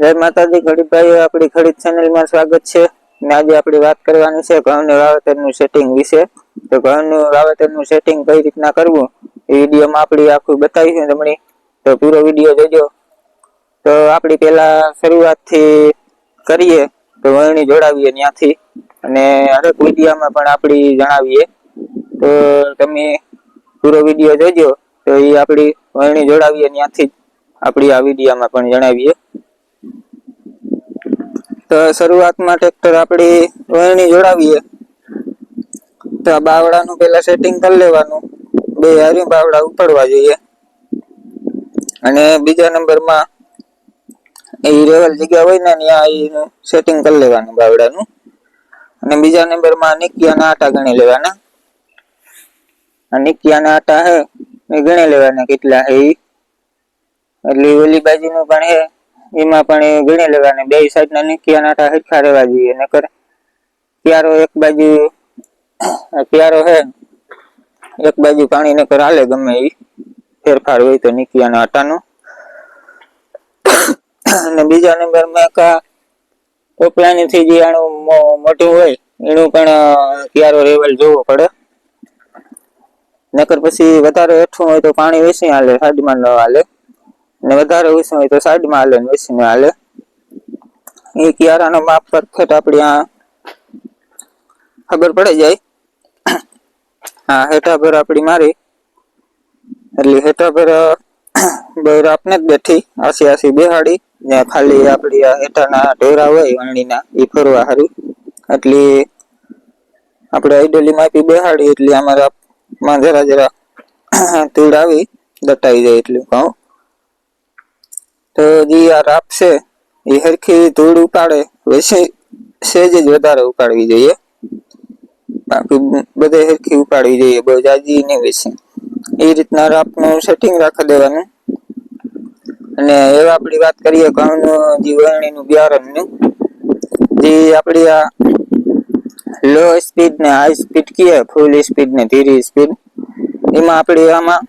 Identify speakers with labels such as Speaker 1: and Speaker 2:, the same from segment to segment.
Speaker 1: જય માતાજી ખડીભાઈઓ આપણી ખડીક ચેનલમાં સ્વાગત છે. ને આજે આપણી વાત કરવાની છે ઘઉંની વાવેતરનું સેટિંગ વિશે. તો ઘઉંનું વાવેતરનું સેટિંગ કઈ રીતના કરવું, એ વિડીયોમાં આપણી આખું બતાવીશું તમને. તો પૂરો વીડિયો જોજો. તો આપણી પહેલા શરૂઆતથી કરીએ, તો વરણી જોડાવીએ ત્યાંથી. અને હરેક વિડીયામાં પણ આપણી જણાવીએ. તો તમે પૂરો વીડિયો જોજો, તો એ આપણી વરણી જોડાવીએ ત્યાંથી જ આપણી આ વિડીયામાં પણ જણાવીએ. તો શરૂઆતમાં ટ્રેક્ટર આપણી વરણી જોડાવીએ. તો આ બાવડાનું પેલા સેટિંગ કરી લેવાનું. બે હારી બાવડા ઉપાડવા જોઈએ. અને બીજા નંબરમાં એ રેવલ જગ્યા હોય ને ત્યાં એનું સેટિંગ કરી લેવાનું બાવડાનું અને બીજા નંબરમાં નિકિયાના આટા ગણી લેવાના. આ નિકિયાના આટા હે, એ ગણી લેવાના કેટલા હે એ એટલે ઓલી બાજુનું પણ હે એમાં પણ એ ગણી લેવાના બે સાઈડના નીકિયા આટા હરખા રહેવા જોઈએ. નકર પ્યારો એક બાજુ પ્યારો હે, એક બાજુ પાણી નકર હાલે ગમે એ ફેરફાર હોય તો નિકિયાના નાટાનો અને બીજા નંબરમાં કા ટોપલાનીથી જે આનું મોટું હોય, એનું પણ ક્યારો લેવલ જોવો પડે. નકર પછી વધારે હેઠું હોય તો પાણી વેસી હાલે સાઈડમાં ન હાલે. ને વધારે ઓછું હોય તો સાઈડમાં હાલે ને હાલે. એ ક્યારાનો માપ પરફેક્ટ આપણી આ ખબર પડી જાય. હા હેઠા ભર આપણી મારી. એટલે હેઠા ભર બહાર આપને જ બેઠી. આસી આસી બેહાડી. ને ખાલી આપણી આ હેઠાના ઢોરા હોય વણણીના એ ફરવા હારું. એટલે આપણે આઈડલી માપી બેહાડી, એટલે અમારા માં જરા જરા તીડ આવી, દટાઈ જાય એટલે કહું. તો જે રાપ છે એ હરખી ધૂળ ઉપાડે, વૈસે સેજ જ વધારે ઉપાડવી જોઈએ. બાકી બધે હરખી ઉપાડવી જોઈએ બહુ જાજી નહીં વેસી. એ રીતના રાપનું સેટિંગ રાખી દેવાનું. અને એવા આપણી વાત કરીએ ઘઉંનું જે વરણીનું બિયારણનું જે આપણી આ લો સ્પીડ ને હાઈ સ્પીડ કીએ ફૂલ સ્પીડ ને ધીરી સ્પીડ એમાં આપણે આમાં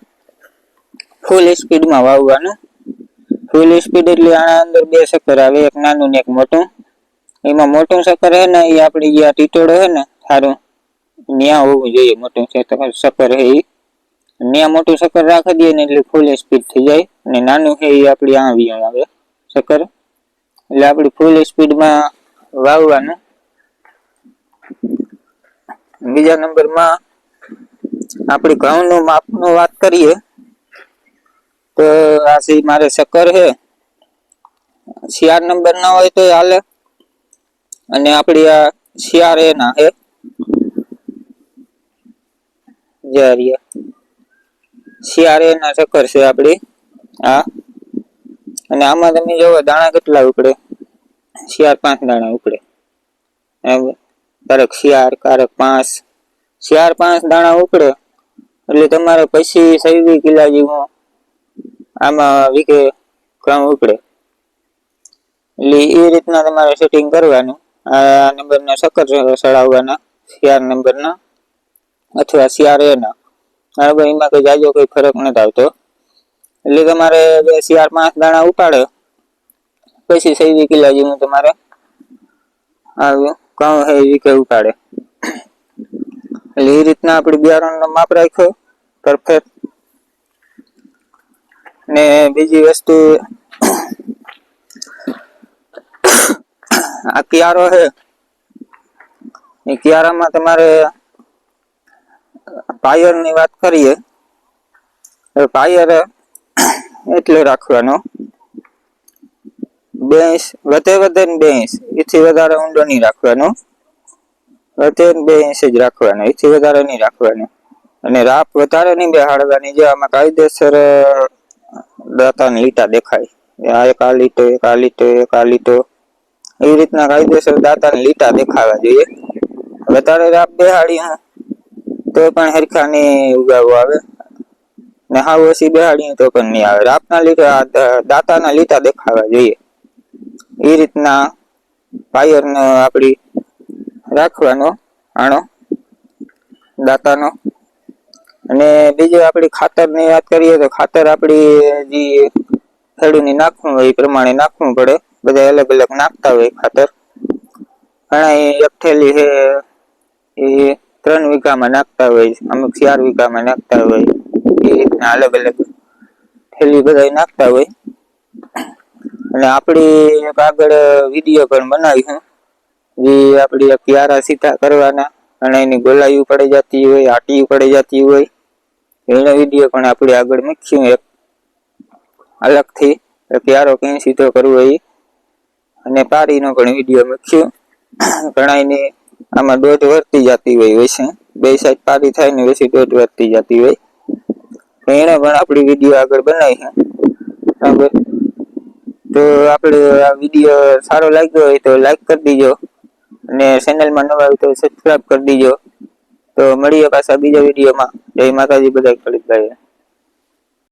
Speaker 1: ફૂલ સ્પીડમાં વાવવાનું. ફૂલ સ્પીડ એટલે આના અંદર બે ચક્કર આવે, એક નાનું ને એક મોટું. એમાં મોટું ચક્કર હે ને, એ આપણે જે આ ટીટોળો હે ને સારું ન્યા હોવું જોઈએ, મોટું ચક્કર હે એ ન્યા મોટું ચક્કર રાખી દઈએ ને એટલે ફૂલ સ્પીડ થઈ જાય. અને નાનું હે એ આપણી આ વિયણ આવે ચક્કર એટલે આપણી ફૂલ સ્પીડમાં વાવવાનું. બીજા નંબરમાં આપણે ઘઉંનું માપનું વાત કરીએ. તો આ મારે ચક્કર છે. શિયાળ નંબર ના હોય તો હાલે. અને આપણી આ શિયાર એ ના હે જારિયા ચાર એ ના છે આપણી આ અને આમાં તમે જોવો દાણા કેટલા ઉપડે? શિયાર પાંચ દાણા ઉપડે. કારક શિયાર કારક પાંચ. શિયાર પાંચ દાણા ઉપડે. એટલે તમારે પછી સૈવી કિલ્લા જેવું આમાં વીકે ક્રમ ઉપડે. એટલે એ રીતના તમારે સેટિંગ કરવાનું. આ નંબરના સક્કર ચડાવવાના સીઆર નંબરના અથવા સીઆર એના બરાબર, એમાં કંઈ જાજો કંઈ ફરક નથી આવતો. એટલે તમારે જે સીઆર પાંચ દાણા ઉપાડે, પછી સૈવી કિલ્લા જેવું તમારે આવ્યું ઘઉં હે એ કે ઉપાડે. એટલે એ રીતના આપણે બિયારણનો માપ રાખ્યો. પરફેક્ટ ને બીજી વસ્તુ આ કિયારો છે. એ કિયારામાં તમારે પાયરની વાત કરીએ પાયર એટલે રાખવાનો. બે વધે વધે ને બે ઇંચ એથી વધારે ઊંડો નહીં રાખવાનો. વધે ને બે ઇંચ જ રાખવાનો, એથી વધારે નહીં રાખવાનો. અને રાપ વધારે નહીં બેહાડવાની, જે આમાં કાયદેસર દાંતાની લીટા દેખાય. આ એક આ લીટો, એક આ લીટો, એક આ લીટો. એવી રીતના કાયદેસર દાંતાની લીટા દેખાવા જોઈએ. વધારે રાપ બેહાડી, હું. તો પણ હરખા નહીં ઉગાવો આવે. ને હાવ ઓછી બેહાડી તો પણ નહીં આવે. રાપના લીટા દાંતાના લીટા દેખાવા જોઈએ. એ રીતના પાયરનો આપણી રાખવાનો આણો દાંતાનો. અને બીજું આપણી ખાતરની વાત કરીએ તો ખાતર આપણી જે ખેડૂતને નાખવું હોય એ પ્રમાણે નાખવું પડે. બધા અલગ અલગ નાખતા હોય ખાતર. ઘણા એક થેલી છે, એ ત્રણ વીઘામાં નાખતા હોય, અમુક ચાર વીઘામાં નાખતા હોય. એ રીતના અલગ અલગ થેલી બધા નાખતા હોય. અને આપણી એક આગળ વીડિયો પણ બનાવીશું જે આપણી ક્યારા સીધા કરવાના. અને એની ગોલાઈ પડી જતી હોય આટી પડી જતી હોય. એનો વીડિયો પણ આપણે આગળ મૂક્યું એક અલગથી. ક્યારો કઈ સીધો કરવો એ અને પારીનો પણ વીડિયો મૂક્યો ઘણા એની આમાં દોઢ વર્તી જતી હોય વૈસે બે સાઈડ પારી થાય ને વૈસે દોઢ વર્તી જતી હોય. એને પણ આપણી વીડિયો આગળ બનાવી છે. તો આપણે આ વીડિયો સારો લાગ્યો હોય તો લાઈક કરી દીજો. અને ચેનલમાં નવા હોય તો સબસ્ક્રાઈબ કરી દીજો. તો મળીએ પાછા બીજા વિડીયોમાં. જય માતાજી બધા ખરીદભાઈ